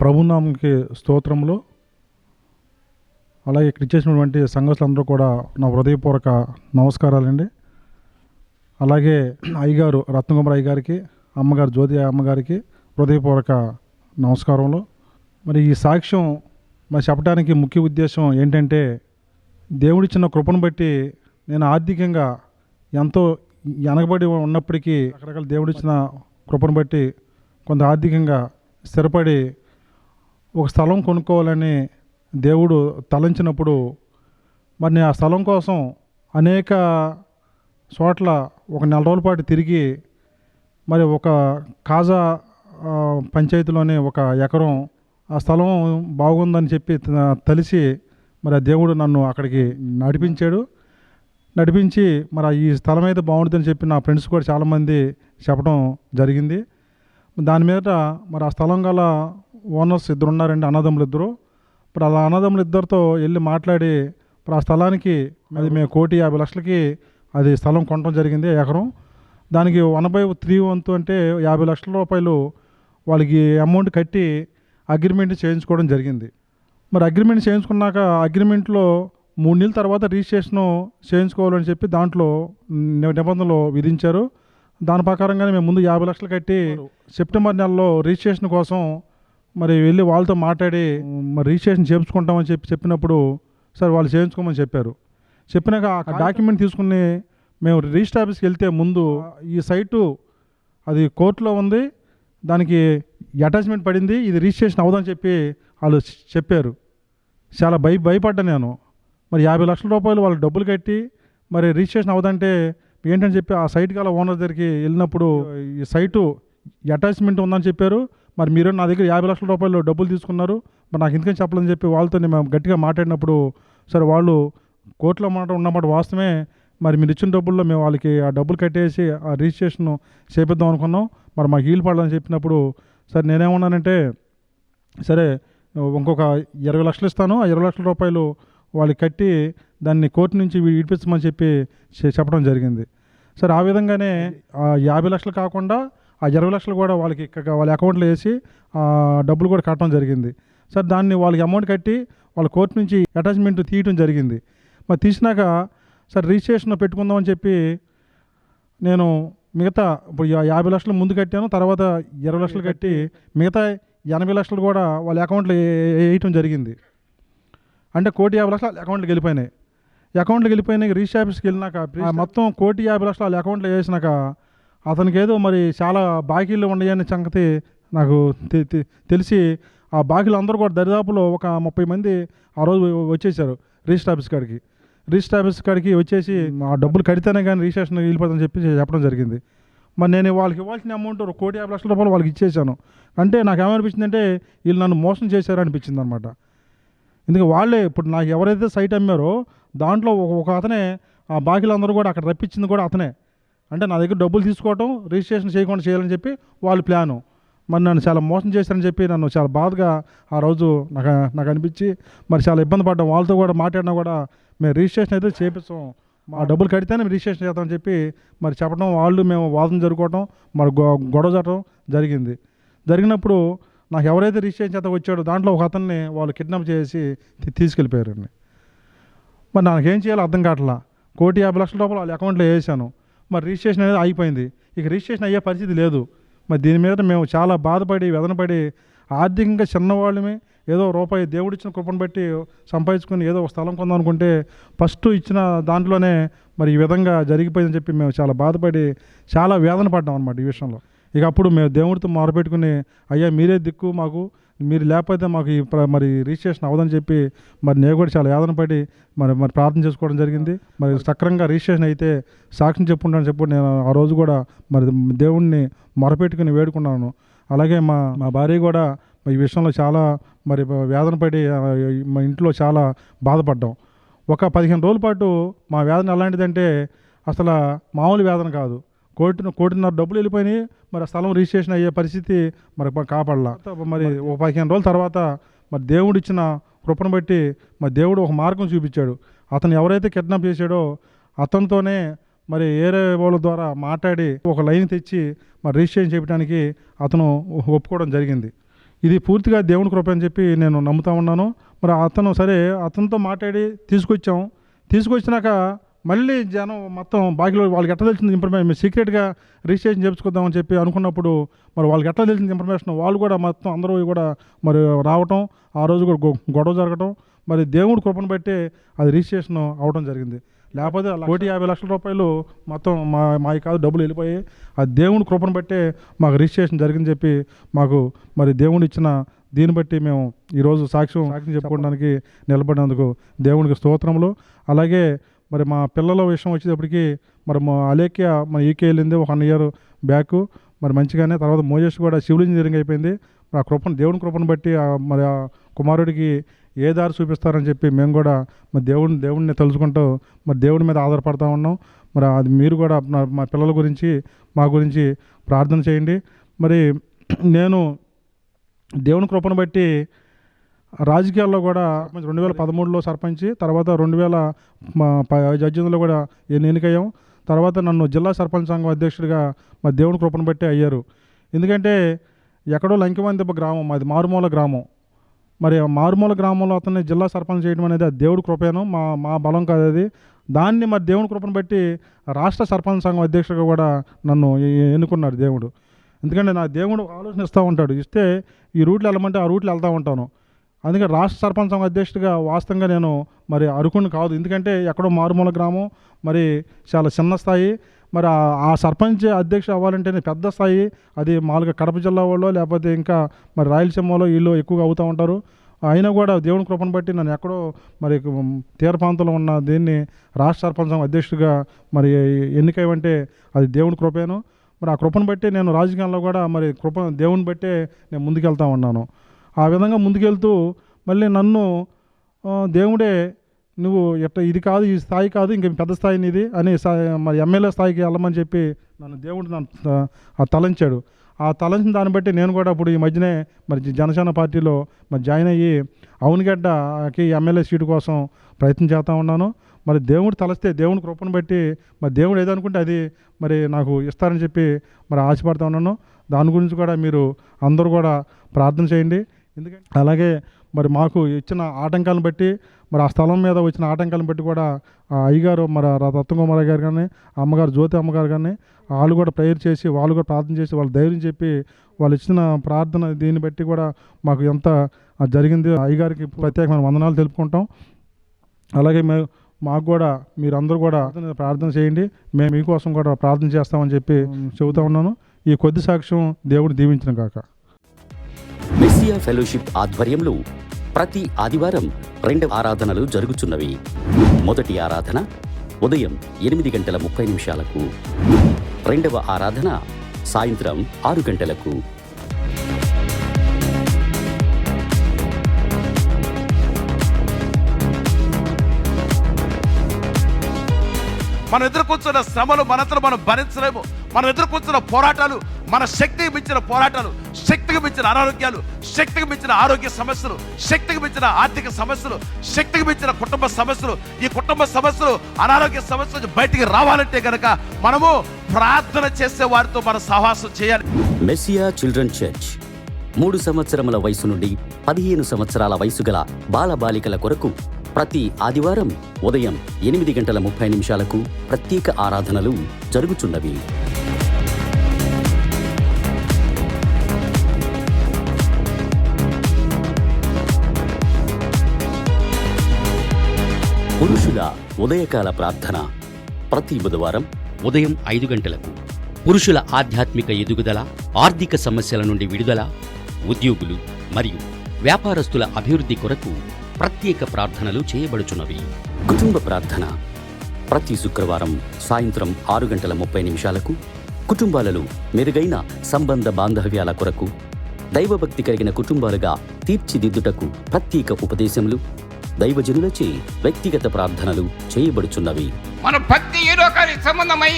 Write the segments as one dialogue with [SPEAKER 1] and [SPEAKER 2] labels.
[SPEAKER 1] ప్రభునామకి స్తోత్రంలో అలాగే ఇక్కడ ఇచ్చేసినటువంటి సంఘస్థులందరూ కూడా నా హృదయపూర్వక నమస్కారాలండి. అలాగే అయ్యగారు రత్నకుమార్ అయ్యగారికి అమ్మగారు జ్యోతి అమ్మగారికి హృదయపూర్వక నమస్కారంలో మరి ఈ సాక్ష్యం మరి చెప్పడానికి ముఖ్య ఉద్దేశం ఏంటంటే దేవుడిచ్చిన కృపను బట్టి నేను ఆర్థికంగా ఎంతో వెనకబడి ఉన్నప్పటికీ రకరకాల దేవుడిచ్చిన కృపను బట్టి కొంత ఆర్థికంగా స్థిరపడి ఒక స్థలం కొనుక్కోవాలని దేవుడు తలంచినప్పుడు మరి నేను ఆ స్థలం కోసం అనేక చోట్ల ఒక నెల రోజుల పాటు తిరిగి మరి ఒక కాజా పంచాయతీలోనే పంచాయతీలోని ఒక ఎకరం ఆ స్థలం బాగుందని చెప్పి తలిసి తెలిసి మరి ఆ దేవుడు నన్ను అక్కడికి నడిపించాడు. నడిపించి మరి ఈ స్థలం అయితే బాగుంటుందని చెప్పి నా ఫ్రెండ్స్ కూడా చాలామంది చెప్పడం జరిగింది. దాని మీద మరి ఆ స్థలం గల ఓనర్స్ ఇద్దరు ఉన్నారండి అన్నదమ్ములు ఇద్దరు ఇప్పుడు అలా అన్నదమ్ములు ఇద్దరితో వెళ్ళి మాట్లాడి ఇప్పుడు ఆ స్థలానికి అది మేము కోటి యాభై లక్షలకి అది స్థలం కొనడం జరిగింది ఎకరం. దానికి వన్ బై త్రీ వంతు అంటే యాభై లక్షల రూపాయలు వాళ్ళకి అమౌంట్ కట్టి అగ్రిమెంట్ చేయించుకోవడం జరిగింది. మరి అగ్రిమెంట్ చేయించుకున్నాక అగ్రిమెంట్లో మూడు నెలల తర్వాత రిజిస్ట్రేషన్ చేయించుకోవాలని చెప్పి దాంట్లో నిబంధనలు విధించారు. దాని ప్రకారంగానే మేము ముందు యాభై లక్షలు కట్టి సెప్టెంబర్ నెలలో రిజిస్ట్రేషన్ కోసం మరి వెళ్ళి వాళ్ళతో మాట్లాడి మరి రిజిస్ట్రేషన్ చేయించుకుంటామని చెప్పి చెప్పినప్పుడు సరే వాళ్ళు చేయించుకోమని చెప్పారు. చెప్పినాక ఆ డాక్యుమెంట్ తీసుకుని మేము రిజిస్టర్ ఆఫీస్కి వెళ్తే ముందు ఈ సైటు అది కోర్టులో ఉంది దానికి అటాచ్మెంట్ పడింది ఇది రిజిస్ట్రేషన్ అవ్వదని చెప్పి వాళ్ళు చెప్పారు. చాలా భయ భయపడ్డా నేను. మరి యాభై లక్షల రూపాయలు వాళ్ళు డబ్బులు కట్టి మరి రిజిస్ట్రేషన్ అవ్వదంటే ఏంటని చెప్పి ఆ సైట్ గల ఓనర్ దగ్గరికి వెళ్ళినప్పుడు ఈ సైటు అటాచ్మెంట్ ఉందని చెప్పారు. మరి మీరు నా దగ్గర యాభై లక్షల రూపాయలు డబ్బులు తీసుకున్నారు. మరి నాకు ఎందుకని చెప్పాలని చెప్పి వాళ్ళతో మేము గట్టిగా మాట్లాడినప్పుడు సరే వాళ్ళు కోర్టులో మాట ఉన్నమాట వాస్తవమే. మరి మీరు ఇచ్చిన డబ్బుల్లో మేము వాళ్ళకి ఆ డబ్బులు కట్టేసి ఆ రిజిస్ట్రేషన్ చేపిద్దాం అనుకున్నాం. మరి మాకు హీల్ పడాలని చెప్పినప్పుడు సరే నేనేమన్నానంటే సరే ఇంకొక ఇరవై లక్షలు ఇస్తాను. ఆ ఇరవై లక్షల రూపాయలు వాళ్ళకి కట్టి దాన్ని కోర్టు నుంచి విడిపించమని చెప్పి చెప్పడం జరిగింది. సరే ఆ విధంగానే ఆ యాభై లక్షలు కాకుండా ఆ ఇరవై లక్షలు కూడా వాళ్ళకి వాళ్ళ అకౌంట్లో వేసి డబ్బులు కూడా కట్టడం జరిగింది. సరే దాన్ని వాళ్ళకి అమౌంట్ కట్టి వాళ్ళ కోర్టు నుంచి అటాచ్మెంట్ తీయటం జరిగింది. మరి తీసినాక సరే రిజిస్ట్రేషన్ పెట్టుకుందామని చెప్పి నేను మిగతా ఇప్పుడు యాభై లక్షలు ముందు కట్టాను తర్వాత ఇరవై లక్షలు కట్టి మిగతా ఎనభై లక్షలు కూడా వాళ్ళ అకౌంట్లో వేయటం జరిగింది. అంటే కోటి యాభై లక్షలు వాళ్ళ అకౌంట్లోకి వెళ్ళిపోయినాయి. అకౌంట్లోకి వెళ్ళిపోయినాయి రిజిస్టర్ ఆఫీస్కి వెళ్ళినాక మొత్తం కోటి యాభై లక్షలు వాళ్ళ అకౌంట్లో వేసినాక అతనికి ఏదో మరి చాలా బాకీలు ఉన్నాయనే సంగతి నాకు తెలిసి ఆ బాకీలు అందరూ కూడా దరిదాపులో ఒక ముప్పై మంది ఆ రోజు వచ్చేసారు రిజిస్టర్ ఆఫీస్ కాడికి. రిజిస్టర్ ఆఫీస్ కాడికి వచ్చేసి ఆ డబ్బులు కడితేనే కానీ రిజిస్ట్రేషన్ వెళ్ళిపోతుందని చెప్పి చెప్పడం జరిగింది. మరి నేను వాళ్ళకి ఇవ్వాల్సిన అమౌంట్ ఒక కోటి యాభై లక్షల రూపాయలు వాళ్ళకి ఇచ్చేసాను. అంటే నాకు ఏమనిపించింది అంటే వీళ్ళు నన్ను మోసం చేశారు అనిపించింది అనమాట ఎందుకంటే వాళ్ళే ఇప్పుడు నాకు ఎవరైతే సైట్ అమ్మారో దాంట్లో ఒక ఒక అతనే ఆ బాకీలందరూ కూడా అక్కడ రప్పించింది కూడా అతనే. అంటే నా దగ్గర డబ్బులు తీసుకోవటం రిజిస్ట్రేషన్ చేయకుండా చేయాలని చెప్పి వాళ్ళ ప్లాను. మరి నన్ను చాలా మోసం చేశారని చెప్పి నన్ను చాలా బాధగా ఆ రోజు నాకు నాకు అనిపించి మరి చాలా ఇబ్బంది పడ్డాం. వాళ్ళతో కూడా మాట్లాడినా కూడా మేము రిజిస్ట్రేషన్ అయితే చేపిస్తాం. ఆ డబ్బులు కడితేనే మేము రిజిస్ట్రేషన్ చేద్దామని చెప్పి మరి చెప్పడం వాళ్ళు మేము వాదన జరుపుకోవటం మరి గొ- గొడవ జరగడం జరిగింది. జరిగినప్పుడు నాకు ఎవరైతే రిజిస్ట్రేషన్ చేత వచ్చాడో దాంట్లో ఒక అతన్ని వాళ్ళు కిడ్నాప్ చేసి తీసుకెళ్ళిపోయారండి. మరి నాకేం చేయాలో అర్థం కావట్లా. కోటి యాభై లక్షల రూపాయలు వాళ్ళ అకౌంట్లో వేసాను. మరి రిజిస్ట్రేషన్ అనేది అయిపోయింది ఇక రిజిస్ట్రేషన్ అయ్యే పరిస్థితి లేదు. మరి దీని మీద మేము చాలా బాధపడి వేదనపడి ఆర్థికంగా చిన్నవాళ్ళమే ఏదో రూపాయి దేవుడిచ్చిన కృపను బట్టి సంపాదించుకుని ఏదో ఒక స్థలం కొందాం అనుకుంటే ఫస్ట్ ఇచ్చిన దాంట్లోనే మరి ఈ విధంగా జరిగిపోయిందని చెప్పి మేము చాలా బాధపడి చాలా వేదన పడ్డాం అనమాట ఈ విషయంలో. ఇక అప్పుడు మేము దేవుడితో మొరపెట్టుకుని అయ్యా మీరే దిక్కు మాకు. మీరు లేకపోతే మాకు ఈ మరి రిజిస్ట్రేషన్ అవ్వదని చెప్పి మరి నేను కూడా చాలా వేదన పడి మరి మరి ప్రార్థన చేసుకోవడం జరిగింది. మరి సక్రంగా రిజిస్ట్రేషన్ అయితే సాక్ష్యం చెప్పుకుంటాను చెప్పు నేను ఆ రోజు కూడా మరి దేవుణ్ణి మొరపెట్టుకుని వేడుకున్నాను. అలాగే మా మా భార్య కూడా ఈ విషయంలో చాలా మరి వేదన పడి మా ఇంట్లో చాలా బాధపడ్డాం. ఒక పదిహేను రోజుల పాటు మా వేదన ఎలాంటిదంటే అసలు మామూలు వేదన కాదు. కోటి కోటిన్నర డబ్బులు వెళ్ళిపోయినాయి. మరి ఆ స్థలం రిజిస్ట్రేషన్ అయ్యే పరిస్థితి మరి కాపాడలా. మరి ఒక పదిహేను రోజుల తర్వాత మరి దేవుడు ఇచ్చిన కృపను బట్టి మరి దేవుడు ఒక మార్గం చూపించాడు. అతను ఎవరైతే కిడ్నాప్ చేశాడో అతనితోనే మరి ఏరే వాళ్ళ ద్వారా మాట్లాడి ఒక లైన్ తెచ్చి మరి రిజిస్ట్రేషన్ చేయడానికి అతను ఒప్పుకోవడం జరిగింది. ఇది పూర్తిగా దేవుని కృప అని చెప్పి నేను నమ్ముతా ఉన్నాను. మరి అతను సరే అతనితో మాట్లాడి తీసుకొచ్చాం. తీసుకొచ్చినాక మళ్ళీ జనం మొత్తం బాకీలో వాళ్ళకి ఎట్లా తెలిసింది ఇన్ఫర్మేషన్ సీక్రెట్గా రిజిస్ట్రేషన్ చేపించుకుందామని చెప్పి అనుకున్నప్పుడు మరి వాళ్ళకి ఎట్లా తెలిసింది ఇన్ఫర్మేషన్ వాళ్ళు కూడా మొత్తం అందరూ కూడా మరి రావటం ఆ రోజు కూడా గొడవ జరగటం మరి దేవుడి కృపను బట్టి అది రిజిస్ట్రేషన్ అవడం జరిగింది. లేకపోతే కోటి యాభై లక్షల రూపాయలు మొత్తం మా మా కాదు డబ్బులు వెళ్ళిపోయి ఆ దేవుడి కృపను బట్టే మాకు రిజిస్ట్రేషన్ జరిగిందని చెప్పి మాకు మరి దేవుడు ఇచ్చిన దీన్ని బట్టి మేము ఈరోజు సాక్ష్యం సాక్ష్యం చెప్పుకోవడానికి నిలబడినందుకు దేవునికి స్తోత్రములు. అలాగే మరి మా పిల్లల విషయం వచ్చేటప్పటికి మరి మా అలేఖ్య మన ఈకే వెళ్ళింది ఒక వన్ ఇయర్ బ్యాక్. మరి మంచిగానే తర్వాత మోజేష్ కూడా సివిల్ ఇంజనీరింగ్ అయిపోయింది. మరి ఆ కృపను దేవుని కృపను బట్టి మరి ఆ కుమారుడికి ఏ దారి చూపిస్తారని చెప్పి మేము కూడా మరి దేవుని దేవుడిని తలుచుకుంటూ మరి దేవుడి మీద ఆధారపడతా ఉన్నాం. మరి అది మీరు కూడా నా- మా పిల్లల గురించి మా గురించి ప్రార్థన చేయండి. మరి నేను దేవుని కృపను బట్టి రాజకీయాల్లో కూడా రెండు వేల పదమూడులో సర్పంచ్ తర్వాత రెండు వేల జడ్జిలో కూడా ఎన్ని ఎన్నికయ్యాం. తర్వాత నన్ను జిల్లా సర్పంచ్ సంఘం అధ్యక్షుడిగా మా దేవుని కృపను బట్టి అయ్యారు. ఎందుకంటే ఎక్కడో లంకిమందిప గ్రామం మాది మారుమూల గ్రామం. మరి ఆ మారుమూల గ్రామంలో అతన్ని జిల్లా సర్పంచ్ చేయడం అనేది అది దేవుడి కృపేను మా మా బలం కాదు అది. దాన్ని మరి దేవుని కృపను బట్టి రాష్ట్ర సర్పంచ్ సంఘం అధ్యక్షుడిగా కూడా నన్ను ఎన్నుకున్నాడు దేవుడు. ఎందుకంటే నా దేవుడు ఆలోచన ఇస్తూ ఉంటాడు. ఇస్తే ఈ రూట్లో వెళ్ళమంటే ఆ రూట్లో వెళ్తూ ఉంటాను. అందుకే రాష్ట్ర సర్పంచ్ అధ్యక్షుడిగా వాస్తవంగా నేను మరి అరుకుని కాదు. ఎందుకంటే ఎక్కడో మారుమూల గ్రామం మరి చాలా చిన్న స్థాయి. మరి ఆ- సర్పంచ్ అధ్యక్షుడు అవ్వాలంటేనే పెద్ద స్థాయి. అది మామూలుగా కడప జిల్లా వాళ్ళు లేకపోతే ఇంకా మరి రాయలసీమలో వీళ్ళు ఎక్కువగా అవుతూ ఉంటారు. అయినా కూడా దేవుని కృపను బట్టి నన్ను ఎక్కడో మరి తీర ప్రాంతంలో ఉన్న దీన్ని రాష్ట్ర సర్పంచ్ సంఘం అధ్యక్షుడిగా మరి ఎన్నికైవంటే అది దేవుని కృపేను. మరి ఆ కృపను బట్టి నేను రాజకీయాల్లో కూడా మరి కృప దేవుని బట్టే నేను ముందుకెళ్తా ఉన్నాను. ఆ విధంగా ముందుకెళ్తూ మళ్ళీ నన్ను దేవుడే నువ్వు ఎట్ట ఇది కాదు ఈ స్థాయి కాదు ఇంక పెద్ద స్థాయి ఇది అని మరి ఎమ్మెల్యే స్థాయికి వెళ్ళమని చెప్పి నన్ను దేవుడు నన్ను ఆ తలంచాడు. ఆ తలంచిన దాన్ని బట్టి నేను కూడా ఇప్పుడు ఈ మధ్యనే మరి జనసేన పార్టీలో మరి జాయిన్ అయ్యి అవునుగడ్డకి ఎమ్మెల్యే సీటు కోసం ప్రయత్నం చేస్తూ ఉన్నాను. మరి దేవుడు తలస్తే దేవుని కృపను బట్టి మరి దేవుడు ఏదనుకుంటే అది మరి నాకు ఇస్తారని చెప్పి మరి ఆశపడతా ఉన్నాను. దాని గురించి కూడా మీరు అందరూ కూడా ప్రార్థన చేయండి. ఎందుకంటే అలాగే మరి మాకు ఇచ్చిన ఆటంకాలను బట్టి మరి ఆ స్థలం మీద వచ్చిన ఆటంకాలను బట్టి కూడా ఆ అయ్యగారు మరి రత్నకుమారి గారు కానీ అమ్మగారు జ్యోతి అమ్మగారు కానీ వాళ్ళు కూడా ప్రేయర్ చేసి వాళ్ళు కూడా ప్రార్థన చేసి వాళ్ళు ధైర్యం చెప్పి వాళ్ళు ఇచ్చిన ప్రార్థన దీన్ని బట్టి కూడా మాకు ఎంత జరిగింది అయ్యగారికి ప్రత్యేకమైన వందనాలు తెలుపుకుంటాం. అలాగే మేము మాకు కూడా మీరందరూ కూడా ప్రార్థన చేయండి. మేము మీకోసం కూడా ప్రార్థన చేస్తామని చెప్పి చెబుతా ఉన్నాను. ఈ కొద్ది సాక్ష్యం దేవుడు దీవించిన కాక
[SPEAKER 2] మెస్సియా ఫెలోషిప్ ఆధ్వర్యంలో ప్రతి ఆదివారం రెండవ ఆరాధనలు జరుగుచున్నవి మొదటి ఆరాధన ఉదయం ఎనిమిది గంటల ముప్పై నిమిషాలకు రెండవ ఆరాధన సాయంత్రం ఆరు గంటలకు.
[SPEAKER 3] మనం కూర్చున్న శ్రమలు మనతో మనం భరించలేము. మనం ఎదుర్కొంటున్న పోరాటాలు మన శక్తికి మించిన పోరాటాలు శక్తికి మించిన అనారోగ్యాలు శక్తికి మించిన ఆరోగ్య సమస్యలు శక్తికి మించిన ఆర్థిక సమస్యలు శక్తికి మించిన కుటుంబ సమస్యలు. ఈ కుటుంబ సమస్యలు అనారోగ్య సమస్యలు బయటికి రావాలంటే గనక మనము ప్రార్థన చేసే వారితో మన సహాసం చేయాలి.
[SPEAKER 2] Messiah children church. మూడు సంవత్సరముల వయసు నుండి పదిహేను సంవత్సరాల వయసు గల బాలబాలికల కొరకు ప్రతి ఆదివారం ఉదయం ఎనిమిది గంటల ముప్పై నిమిషాలకు ప్రత్యేక ఆరాధనలు జరుగుచున్నవి. పురుషుల ఉదయకాల ప్రార్థన ప్రతి బుధవారం ఉదయం ఐదు గంటలకు. పురుషుల ఆధ్యాత్మిక ఎదుగుదల ఆర్థిక సమస్యల నుండి విడుదల ఉద్యోగులు మరియు వ్యాపారస్తుల అభివృద్ధి కొరకు ప్రత్యేక ప్రార్థనలు చేయబడుచున్నవి. కుటుంబ ప్రార్థన ప్రతి శుక్రవారం సాయంత్రం ఆరు గంటల ముప్పై నిమిషాలకు కుటుంబాలలో మెరుగైన సంబంధ బాంధవ్యాల కొరకు దైవభక్తి కలిగిన కుటుంబాలుగా తీర్చిదిద్దుటకు ప్రత్యేక ఉపదేశములు దైవజనులచే వ్యక్తిగత ప్రార్థనలు చేయబడుచున్నవి.
[SPEAKER 4] మన భక్తి ఈ లోకానికి సంబంధమై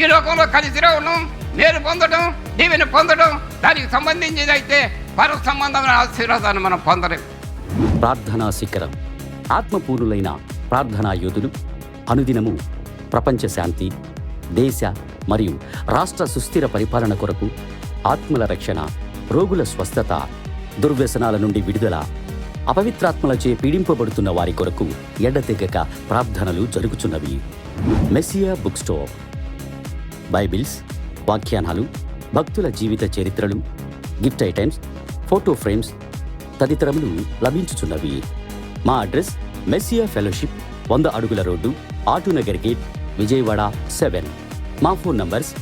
[SPEAKER 4] ఈ లోకంలో కలిసి రావడం నేరు పొందడం దీవెన పొందడం దానికి సంబంధించింది అయితే పర సంబంధమైన ఆశీర్వాదాన్ని మనం పొందలేం.
[SPEAKER 2] ప్రార్థనా శిఖరం ఆత్మపూర్ణులైన ప్రార్థనా యోధులు అనుదినము ప్రపంచ శాంతి దేశ మరియు రాష్ట్ర సుస్థిర పరిపాలన కొరకు ఆత్మల రక్షణ రోగుల స్వస్థత దుర్వ్యసనాల నుండి విడుదల అపవిత్రాత్మలచే పీడింపబడుతున్న వారి కొరకు ఎడతెగక ప్రార్థనలు జరుగుచున్నవి. మెస్సియా బుక్ స్టోర్ బైబిల్స్ వాఖ్యానాలు భక్తుల జీవిత చరిత్రలు గిఫ్ట్ ఐటమ్స్ ఫోటో ఫ్రేమ్స్ తదితరములు లభించుచున్నవి. మా అడ్రస్ మెస్సియా ఫెలోషిప్ వంద అడుగుల road Autonagar gate Vijayawada seven. మా phone numbers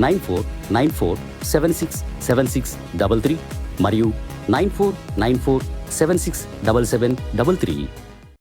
[SPEAKER 2] nine four nine four seven six seven six double three మరియు nine four nine four seven six double seven double three